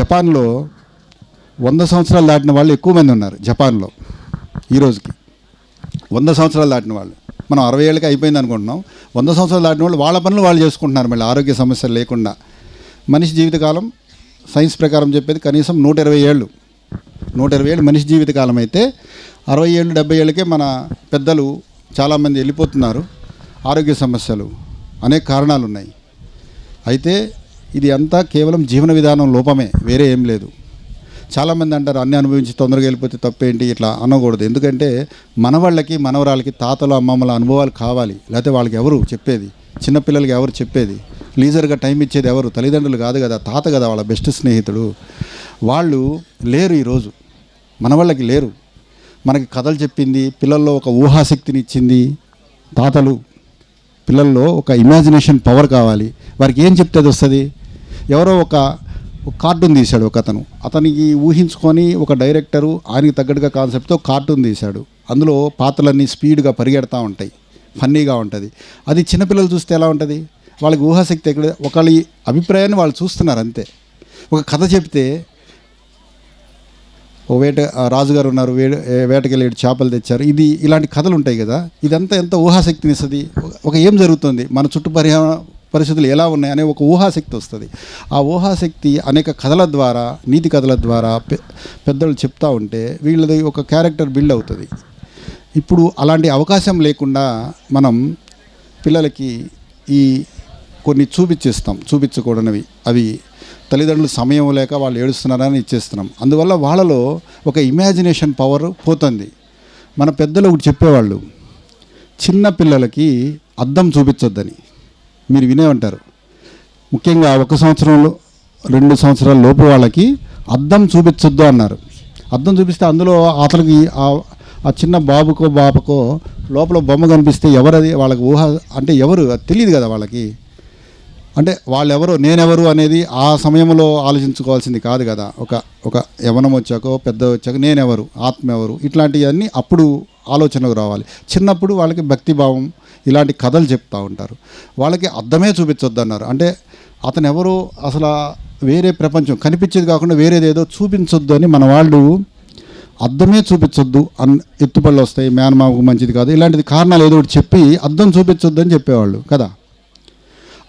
జపాన్లో వంద సంవత్సరాలు దాటిన వాళ్ళు ఎక్కువ మంది ఉన్నారు జపాన్లో ఈరోజుకి వంద సంవత్సరాలు దాటిన వాళ్ళు. మనం అరవై ఏళ్ళకి అయిపోయింది అనుకుంటున్నాం. వంద సంవత్సరాలు దాటిన వాళ్ళు వాళ్ళ పనులు వాళ్ళు చేసుకుంటున్నారు మళ్ళీ ఆరోగ్య సమస్యలు లేకుండా. మనిషి జీవితకాలం సైన్స్ ప్రకారం చెప్పేది కనీసం నూట ఇరవై ఏళ్ళు. నూట ఇరవై ఏళ్ళు మనిషి జీవితకాలం అయితే అరవై ఏళ్ళు డెబ్బై ఏళ్ళకే మన పెద్దలు చాలామంది వెళ్ళిపోతున్నారు. ఆరోగ్య సమస్యలు అనేక కారణాలు ఉన్నాయి. అయితే ఇది అంతా కేవలం జీవన విధానం లోపమే వేరే ఏం లేదు. చాలామంది అంటారు అన్ని అనుభవించి తొందరగా వెళ్ళిపోతే తప్పేంటి ఇట్లా అనకూడదు. ఎందుకంటే మనవాళ్ళకి మనవరాలకి తాతలు అమ్మమ్మల అనుభవాలు కావాలి. లేకపోతే వాళ్ళకి ఎవరు చెప్పేది? చిన్నపిల్లలకి ఎవరు చెప్పేది? లీజర్గా టైం ఇచ్చేది ఎవరు? తల్లిదండ్రులు కాదు కదా తాత కదా వాళ్ళ బెస్ట్ స్నేహితుడు. వాళ్ళు లేరు ఈరోజు మన వాళ్ళకి లేరు. మనకి కథలు చెప్పింది పిల్లల్లో ఒక ఊహాశక్తిని ఇచ్చింది తాతలు. పిల్లల్లో ఒక ఇమాజినేషన్ పవర్ కావాలి. వారికి ఏం చెప్తే అది వస్తుంది? ఎవరో ఒక కార్టూన్ తీశాడు ఒక అతను అతనికి ఊహించుకొని ఒక డైరెక్టరు ఆయనకి తగ్గట్టుగా కాన్సెప్ట్తో కార్టూన్ తీశాడు. అందులో పాత్రలన్నీ స్పీడ్గా పరిగెడతా ఉంటాయి. ఫన్నీగా ఉంటుంది. అది చిన్నపిల్లలు చూస్తే ఎలా ఉంటుంది? వాళ్ళకి ఊహాశక్తి ఎక్కడ? ఒకళ్ళ అభిప్రాయాన్ని వాళ్ళు చూస్తున్నారు అంతే. ఒక కథ చెప్తే ఓ వేట రాజుగారు ఉన్నారు వే వేటకెళ్ళి చేపలు తెచ్చారు. ఇది ఇలాంటి కథలు ఉంటాయి కదా. ఇదంతా ఎంత ఊహాశక్తిని ఇస్తుంది ఒక ఏం జరుగుతుంది? మన చుట్టూ పరిస్థితులు ఎలా ఉన్నాయి అనే ఒక ఊహాశక్తి వస్తుంది. ఆ ఊహాశక్తి అనేక కథల ద్వారా నీతి కథల ద్వారా పె- పెద్దలు చెప్తా ఉంటే వీళ్ళది ఒక క్యారెక్టర్ బిల్డ్ అవుతుంది. ఇప్పుడు అలాంటి అవకాశం లేకుండా మనం పిల్లలకి ఈ కొన్ని చూపించేస్తాం చూపించకూడనివి అవి తల్లిదండ్రులు సమయం లేక వాళ్ళు ఏడుస్తున్నారని ఇచ్చేస్తున్నాం. అందువల్ల వాళ్ళలో ఒక ఇమాజినేషన్ పవర్ పోతుంది. మన పెద్దలు ఒకటి చెప్పేవాళ్ళు చిన్న పిల్లలకి అద్దం చూపించొద్దని మీరు వినే ఉంటారు. ముఖ్యంగా ఒక సంవత్సరంలో రెండు సంవత్సరాల లోపు వాళ్ళకి అద్దం చూపించొద్దు అన్నారు. అద్దం చూపిస్తే అందులో అతనికి ఆ చిన్న బాబుకో బాబుకో లోపల బొమ్మ కనిపిస్తే ఎవరది వాళ్ళకి ఊహ అంటే ఎవరు? అది తెలియదు కదా వాళ్ళకి. అంటే వాళ్ళెవరు నేనెవరు అనేది ఆ సమయంలో ఆలోచించుకోవాల్సింది కాదు కదా. ఒక ఒక యవనం వచ్చాకో పెద్ద వచ్చాక నేనెవరు ఆత్మ ఎవరు? ఇట్లాంటివన్నీ అప్పుడు ఆలోచనకు రావాలి. చిన్నప్పుడు వాళ్ళకి భక్తిభావం ఇలాంటి కథలు చెప్తూ ఉంటారు. వాళ్ళకి అర్థమే చూపించొద్దు అన్నారు అంటే అతను ఎవరో అసలు వేరే ప్రపంచం కనిపించేది కాకుండా వేరేది ఏదో చూపించొద్దు అని మన వాళ్ళు అద్దమే చూపించొద్దు అన్ ఎత్తుపళ్ళు వస్తాయి మేనమామకు మంచిది కాదు ఇలాంటిది కారణాలు ఏదో ఒకటి చెప్పి అద్దం చూపించొద్దు అని చెప్పేవాళ్ళు కదా?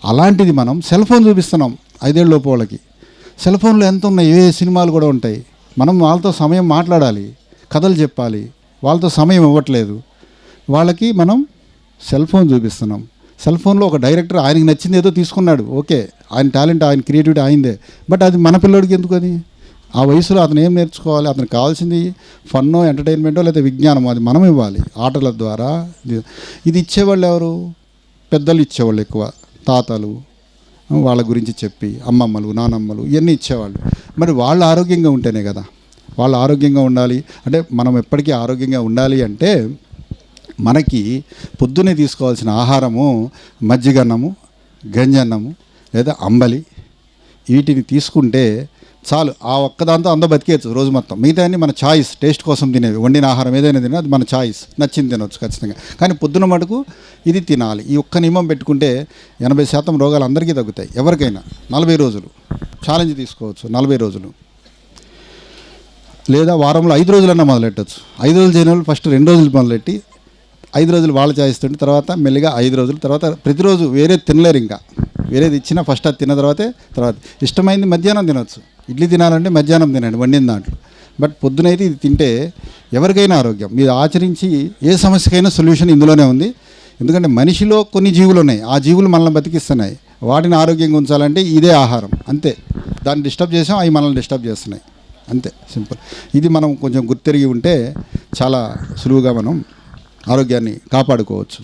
అలాంటిది మనం సెల్ ఫోన్ చూపిస్తున్నాం ఐదేళ్ళ లోపు వాళ్ళకి. సెల్ ఫోన్లో ఎంత ఉన్నాయి ఏ సినిమాలు కూడా ఉంటాయి. మనం వాళ్ళతో సమయం మాట్లాడాలి కథలు చెప్పాలి వాళ్ళతో సమయం ఇవ్వట్లేదు. వాళ్ళకి మనం సెల్ ఫోన్ చూపిస్తున్నాం. సెల్ ఫోన్లో ఒక డైరెక్టర్ ఆయనకి నచ్చింది ఏదో తీసుకున్నాడు. ఓకే ఆయన టాలెంట్ ఆయన క్రియేటివిటీ ఆయిందే బట్ అది మన పిల్లోడికి ఎందుకు అది? ఆ వయసులో అతను ఏం నేర్చుకోవాలి? అతనికి కావాల్సింది ఫన్నో ఎంటర్టైన్మెంటో లేదా విజ్ఞానం అది మనం ఇవ్వాలి. ఆటల ద్వారా. ఇది ఇచ్చేవాళ్ళు ఎవరు? పెద్దలు ఇచ్చేవాళ్ళు ఎక్కువ. తాతలు వాళ్ళ గురించి చెప్పి అమ్మమ్మలు నానమ్మలు ఇవన్నీ ఇచ్చేవాళ్ళు. మరి వాళ్ళు ఆరోగ్యంగా ఉంటేనే కదా. వాళ్ళు ఆరోగ్యంగా ఉండాలి. అంటే మనం ఎప్పటికీ ఆరోగ్యంగా ఉండాలి అంటే మనకి పొద్దునే తీసుకోవాల్సిన ఆహారము మజ్జిగన్నము గంజన్నము లేదా అంబలి వీటిని తీసుకుంటే చాలు. ఆ ఒక్కదాంతో అంతా బతికేయచ్చు రోజు మొత్తం. మిగతా అన్ని మన చాయిస్ టేస్ట్ కోసం తినేవి. వండిన ఆహారం ఏదైనా తినే అది మన ఛాయిస్. నచ్చింది తినవచ్చు ఖచ్చితంగా. కానీ పొద్దున మటుకు ఇది తినాలి. ఈ ఒక్క నియమం పెట్టుకుంటే ఎనభై శాతం రోగాలు అందరికీ తగ్గుతాయి. ఎవరికైనా నలభై రోజులు. ఛాలెంజ్ తీసుకోవచ్చు నలభై రోజులు. లేదా వారంలో ఐదు రోజులన్నా మొదలెట్టచ్చు. ఐదు రోజులు చేయని వాళ్ళు ఫస్ట్ రెండు రోజులు మొదలెట్టి ఐదు రోజులు వాళ్ళు చేయిస్తుంటే తర్వాత మెల్లిగా ఐదు రోజులు తర్వాత ప్రతిరోజు వేరే తినలేరు ఇంకా. వేరేది ఇచ్చినా ఫస్ట్ అది తిన్న తర్వాతే తర్వాత. ఇష్టమైంది మధ్యాహ్నం తినొచ్చు. ఇడ్లీ తినాలంటే మధ్యాహ్నం తినండి వండిన దాంట్లో. బట్ పొద్దునైతే ఇది తింటే ఎవరికైనా ఆరోగ్యం. మీరు ఆచరించి ఏ సమస్యకైనా సొల్యూషన్ ఇందులోనే ఉంది. ఎందుకంటే మనిషిలో కొన్ని జీవులు ఉన్నాయి. ఆ జీవులు మనల్ని బతికిస్తున్నాయి. వాటిని ఆరోగ్యంగా ఉంచాలంటే ఇదే ఆహారం. అంతే. దాన్ని డిస్టర్బ్ చేసాం అవి మనల్ని డిస్టర్బ్ చేస్తున్నాయి. అంతే సింపుల్. ఇది మనం కొంచెం గుర్తెరిగి ఉంటే చాలా సులువుగా మనం ఆరోగ్యాన్ని కాపాడుకోవచ్చు.